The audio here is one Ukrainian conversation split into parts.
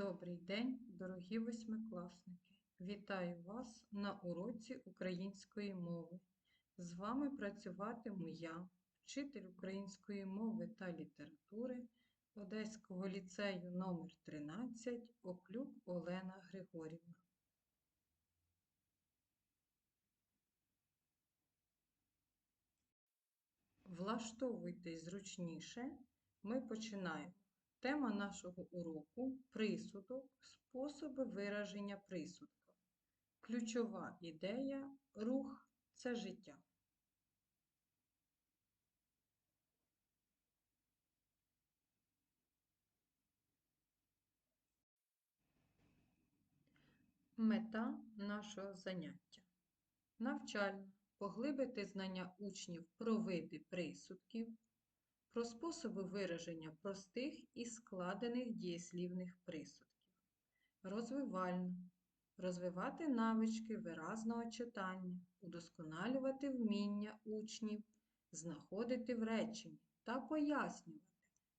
Добрий день, дорогі восьмикласники! Вітаю вас на уроці української мови. З вами працюватиму я, вчитель української мови та літератури Одеського ліцею номер 13 Оклюк Олена Григорівна. Влаштовуйтесь зручніше, ми починаємо. Тема нашого уроку присудок, способи вираження присудка. Ключова ідея рух це життя. Мета нашого заняття. Навчальна. Поглибити знання учнів про види присудків про способи вираження простих і складених дієслівних присудків. Розвивальна. Розвивати навички виразного читання, удосконалювати вміння учнів, знаходити в реченні та пояснювати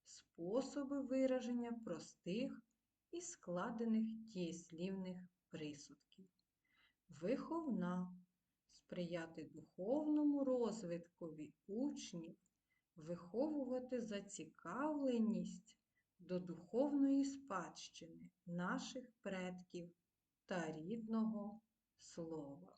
способи вираження простих і складених дієслівних присудків. Виховна сприяти духовному розвиткові учнів виховувати зацікавленість до духовної спадщини наших предків та рідного слова.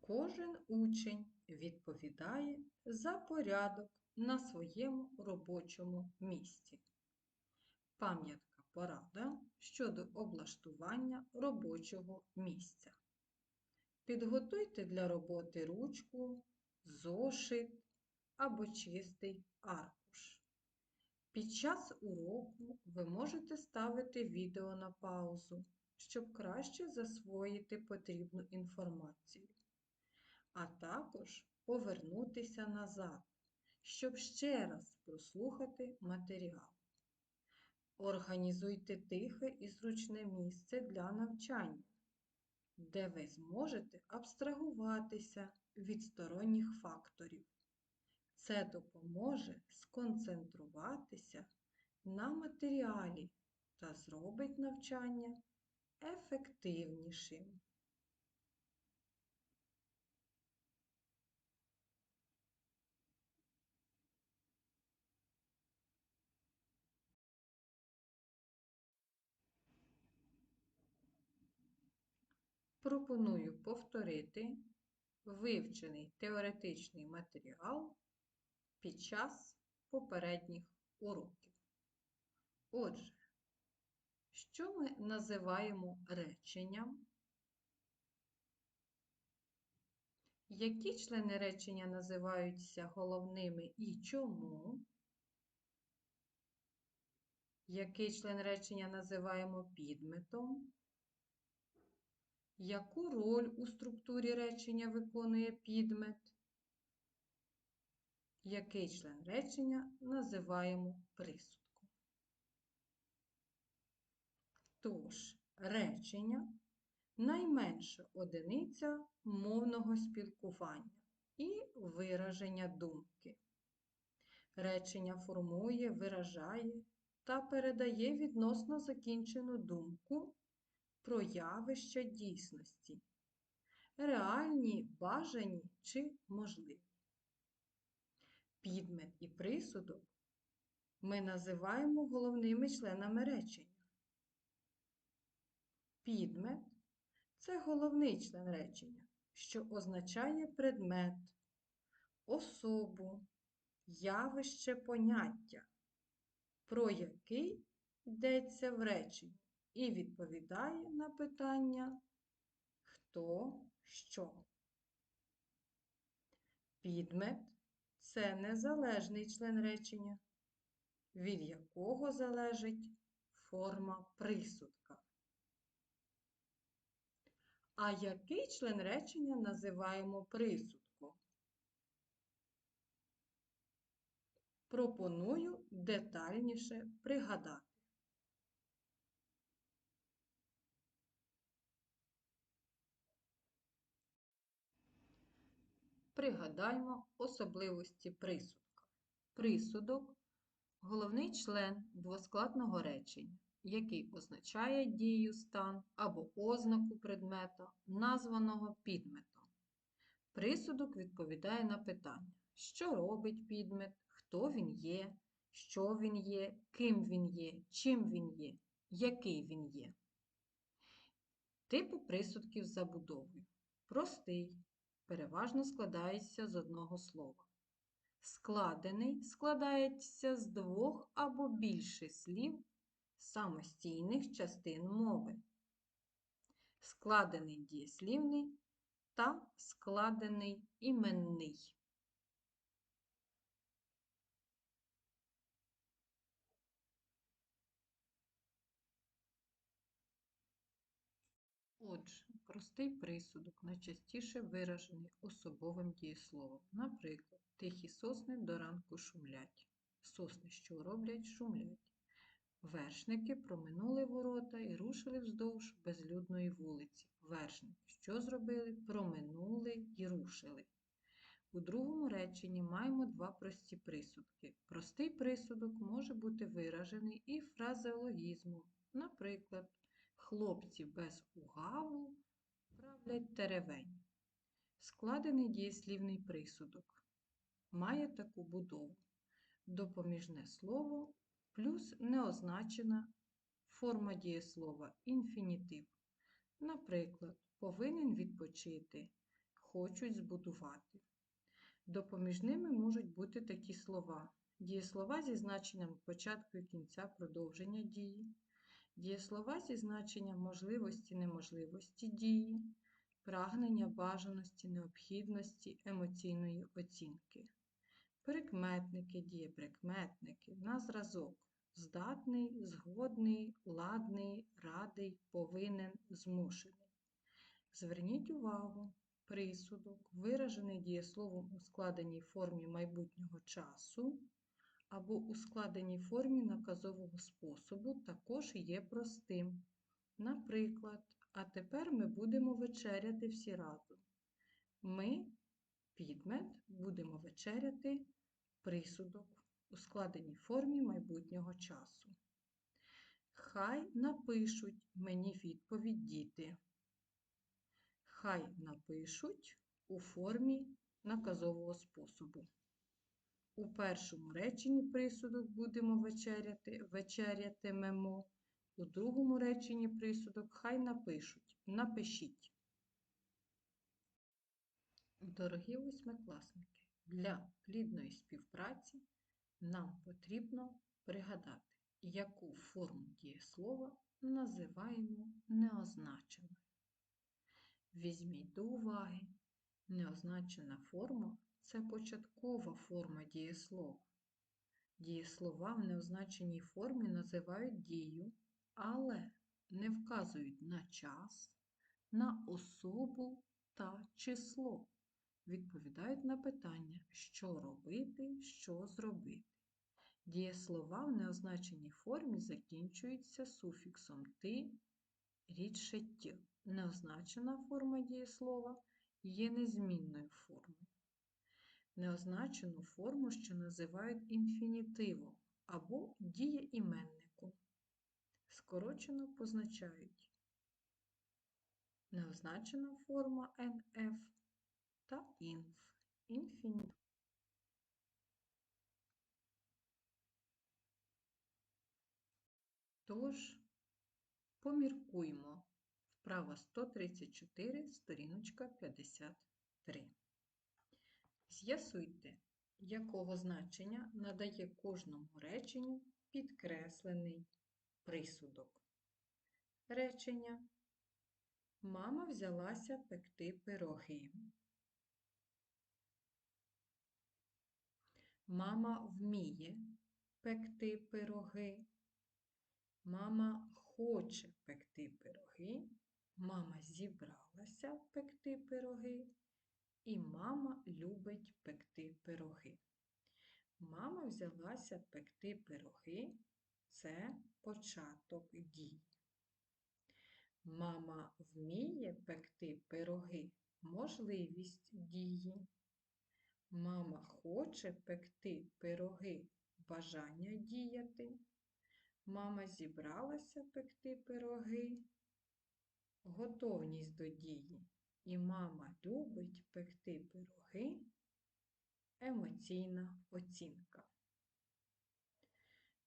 Кожен учень відповідає за порядок на своєму робочому місці. Пам'ятка порада щодо облаштування робочого місця. Підготуйте для роботи ручку, зошит або чистий аркуш. Під час уроку ви можете ставити відео на паузу, щоб краще засвоїти потрібну інформацію, а також повернутися назад, щоб ще раз прослухати матеріал. Організуйте тихе і зручне місце для навчання, де ви зможете абстрагуватися від сторонніх факторів. Це допоможе сконцентруватися на матеріалі та зробить навчання ефективнішим. Пропоную повторити вивчений теоретичний матеріал під час попередніх уроків. Отже, що ми називаємо реченням? Які члени речення називаються головними і чому? Який член речення називаємо підметом? Яку роль у структурі речення виконує підмет? Який член речення називаємо присудком? Тож, речення найменша одиниця мовного спілкування і вираження думки. Речення формує, виражає та передає відносно закінчену думку про явища дійсності, реальні, бажані чи можливі. Підмет і присудок ми називаємо головними членами речення. Підмет це головний член речення, що означає предмет, особу, явище поняття, про який йдеться в реченні і відповідає на питання хто що. Підмет це незалежний член речення, від якого залежить форма присудка. А який член речення називаємо присудком? Пропоную детальніше пригадати. Пригадаймо особливості присудка. Присудок головний член двоскладного речення, який означає дію, стан або ознаку предмета, названого підметом. Присудок відповідає на питання, що робить підмет, хто він є, що він є, ким він є, чим він є, який він є. Типи присудків з забудовою. Простий, переважно складається з одного слова. Складений складається з двох або більше слів самостійних частин мови. Складений дієслівний та складений іменний. Отже, простий присудок найчастіше виражений особовим дієсловом. Наприклад, тихі сосни до ранку шумлять. Сосни, що роблять, шумлять. Вершники проминули ворота і рушили вздовж безлюдної вулиці. Вершники, що зробили? Проминули і рушили. У другому реченні маємо два прості присудки. Простий присудок може бути виражений і фразеологізмом. Наприклад, хлопці без угаву правлять теревень. Складений дієслівний присудок. Має таку будову. Допоміжне слово плюс неозначена форма дієслова інфінітив. Наприклад, повинен відпочити, хочуть збудувати. Допоміжними можуть бути такі слова. Дієслова зі значенням початку і кінця продовження дії, дієслова зі значенням можливості неможливості дії, прагнення бажаності, необхідності, емоційної оцінки. Прикметники, дієприкметники на зразок здатний, згодний, ладний, радий, повинен, змушений. Зверніть увагу, присудок, виражений дієсловом у складеній формі майбутнього часу або у складеній формі наказового способу, також є простим. Наприклад, а тепер ми будемо вечеряти всі разом. Ми, підмет, будемо вечеряти присудок у складеній формі майбутнього часу. Хай напишуть мені відповідь діти. Хай напишуть у формі наказового способу. У першому реченні присудок будемо вечеряти, вечерятимемо. У другому реченні присудок хай напишуть, напишіть. Дорогі восьмикласники, для плідної співпраці нам потрібно пригадати, яку форму дієслова називаємо неозначеною. Візьміть до уваги, неозначена форма це початкова форма дієслова. Дієслова в неозначеній формі називають дію, але не вказують на час, на особу та число. Відповідають на питання, що робити, що зробити. Дієслова в неозначеній формі закінчуються суфіксом ти, рідше «ть». Неозначена форма дієслова є незмінною формою. Неозначену форму, що називають інфінітивом або дієіменником. Скорочено позначають неозначена форма НФ та інф. Інфінітив. Тож, поміркуймо. Вправа 134, сторіночка 53. З'ясуйте, якого значення надає кожному реченню підкреслений присудок. Речення Мама взялася пекти пироги. Мама вміє пекти пироги. Мама хоче пекти пироги. Мама зібралася пекти пироги. І мама любить пекти пироги. Мама взялася пекти пироги. Це початок дій. Мама вміє пекти пироги. Можливість дії. Мама хоче пекти пироги, бажання діяти. Мама зібралася пекти пироги, готовність до дії. І мама любить пекти пироги, емоційна оцінка.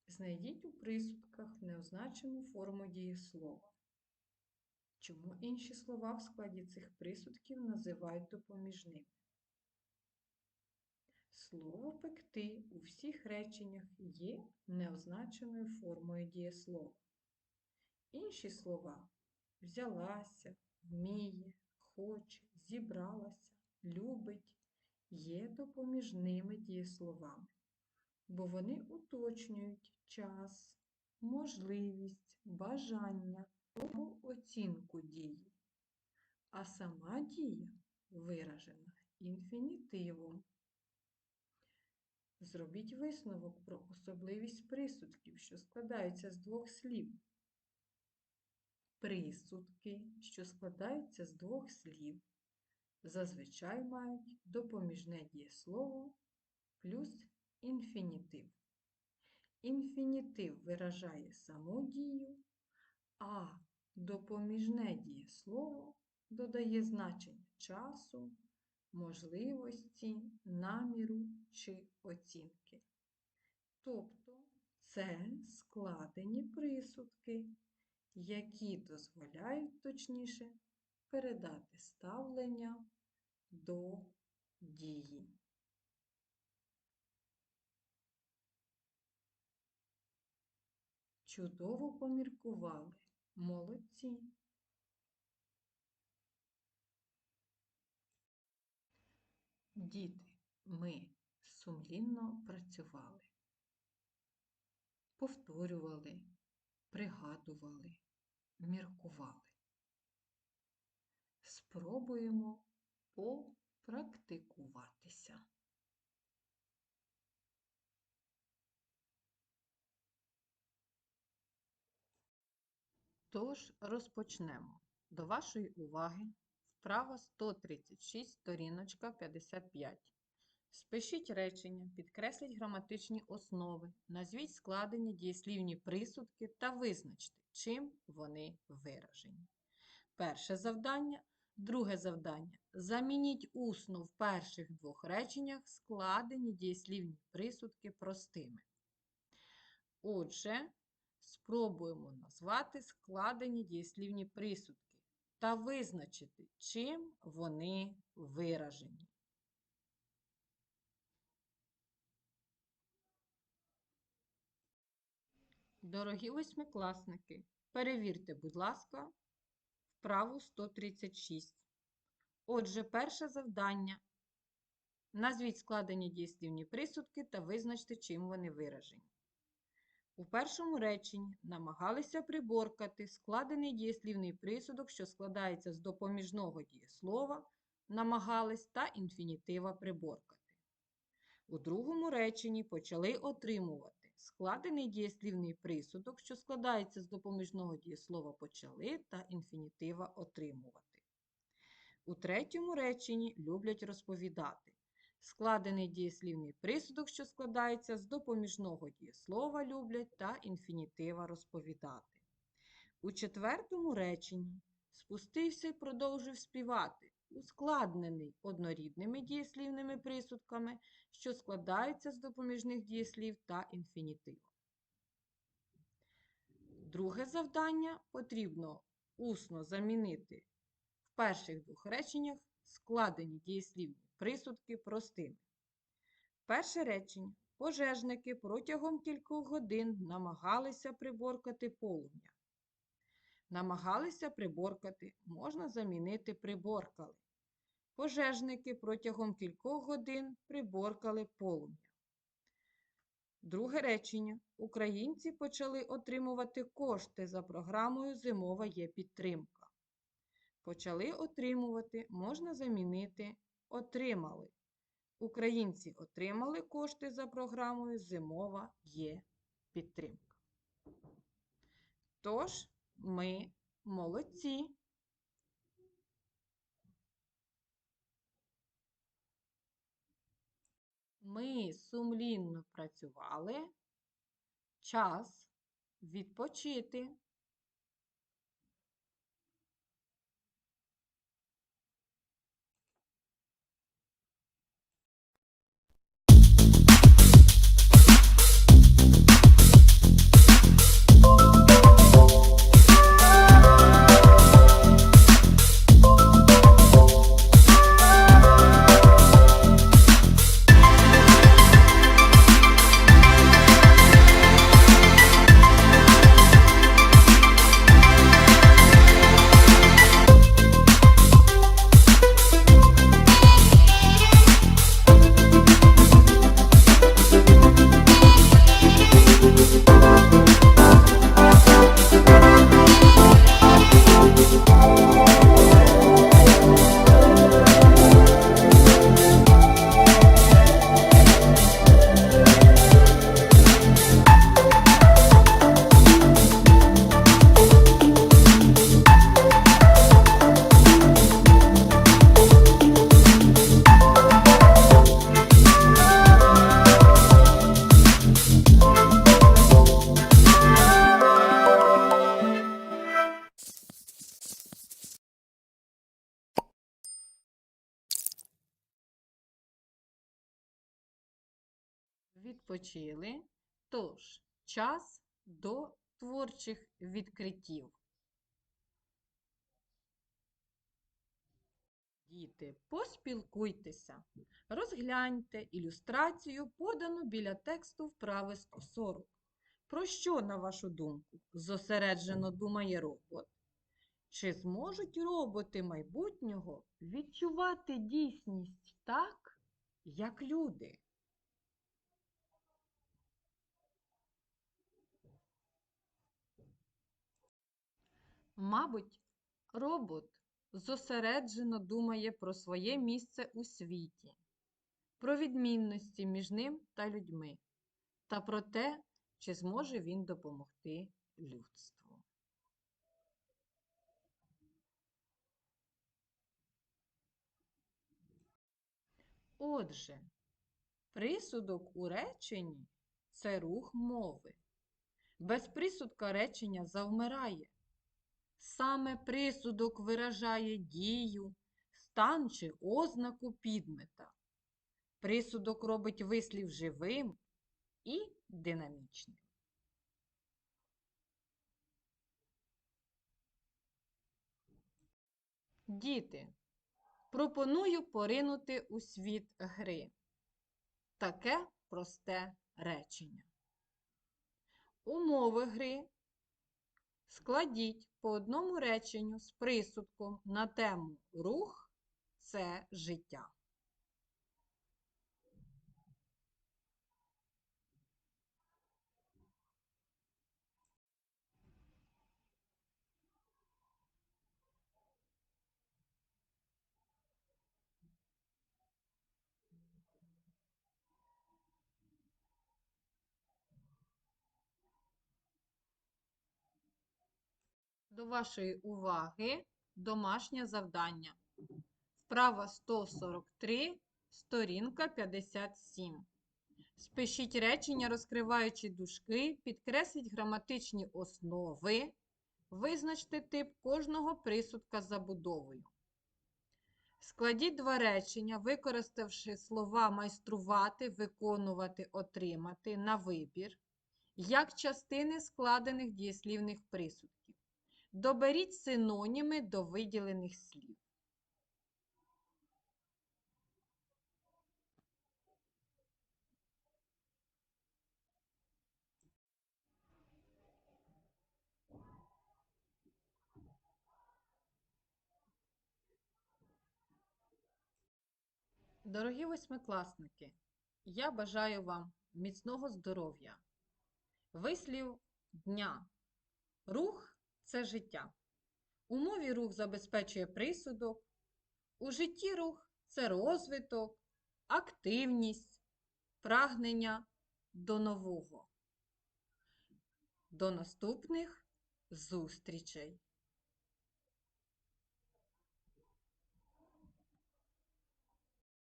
Знайдіть у присудках неозначену форму дієслова. Чому інші слова в складі цих присудків називають допоміжними? Слово пекти у всіх реченнях є неозначеною формою дієслова. Інші слова взялася, вміє, хоче, зібралася, любить є допоміжними дієсловами, бо вони уточнюють час, можливість, бажання або оцінку дії. А сама дія виражена інфінітивом. Зробіть висновок про особливість присудків, що складаються з двох слів. Присудки, що складаються з двох слів, зазвичай мають допоміжне дієслово плюс інфінітив. Інфінітив виражає саму дію, а допоміжне дієслово додає значення часу, можливості, наміру чи оцінки. Тобто це складені присудки, які дозволяють точніше передати ставлення до дії. Чудово поміркували. Молодці. Діти, ми сумлінно працювали, повторювали, пригадували, міркували. Спробуємо попрактикуватися. Тож розпочнемо. До вашої уваги вправа 136, сторіночка 55. Спишіть речення, підкресліть граматичні основи, назвіть складені дієслівні присудки та визначте, чим вони виражені. Перше завдання. Друге завдання. Замініть усно в перших двох реченнях складені дієслівні присудки простими. Отже, спробуємо назвати складені дієслівні присудки та визначити, чим вони виражені. Дорогі восьмикласники, перевірте, будь ласка, вправу 136. Отже, перше завдання. Назвіть складені дієслівні присудки та визначте, чим вони виражені. У першому реченні намагалися приборкати складений дієслівний присудок, що складається з допоміжного дієслова, намагались та інфінітива приборкати. У другому реченні почали отримувати складений дієслівний присудок, що складається з допоміжного дієслова почали та інфінітива отримувати. У третьому реченні люблять розповідати. Складений дієслівний присудок, що складається з допоміжного дієслова люблять та інфінітива розповідати. У четвертому реченні спустився і продовжив співати, ускладнений однорідними дієслівними присудками, що складаються з допоміжних дієслів та інфінітива. Друге завдання потрібно усно замінити в перших двох реченнях складені дієслівні присудки простими. Перше речення. Пожежники протягом кількох годин намагалися приборкати полум'я. Намагалися приборкати, можна замінити приборкали. Пожежники протягом кількох годин приборкали полум'я. Друге речення. Українці почали отримувати кошти за програмою Зимова є підтримка. Почали отримувати, можна замінити отримали. Українці отримали кошти за програмою Зимова є підтримка. Тож, ми молодці. Ми сумлінно працювали. Час відпочити. Відпочили. Тож, час до творчих відкриттів. Діти, поспілкуйтеся. Розгляньте ілюстрацію, подану біля тексту вправи 140. Про що, на вашу думку, зосереджено думає робот? Чи зможуть роботи майбутнього відчувати дійсність так, як люди? Мабуть, робот зосереджено думає про своє місце у світі, про відмінності між ним та людьми та про те, чи зможе він допомогти людству. Отже, присудок у реченні це рух мови. Без присудка речення завмирає. Саме присудок виражає дію, стан чи ознаку підмета. Присудок робить вислів живим і динамічним. Діти, пропоную поринути у світ гри. Таке просте речення. Умови гри Складіть по одному реченню з присудком на тему рух це життя. До вашої уваги домашнє завдання. Вправа 143, сторінка 57. Спишіть речення, розкриваючи дужки, підкресліть граматичні основи, визначте тип кожного присудка забудовою. Складіть два речення, використавши слова майструвати, виконувати, отримати на вибір, як частини складених дієслівних присудків. Доберіть синоніми до виділених слів. Дорогі восьмикласники, я бажаю вам міцного здоров'я, вислів дня, рух це життя. У мові рух забезпечує присудок, у житті рух це розвиток, активність, прагнення до нового. До наступних зустрічей!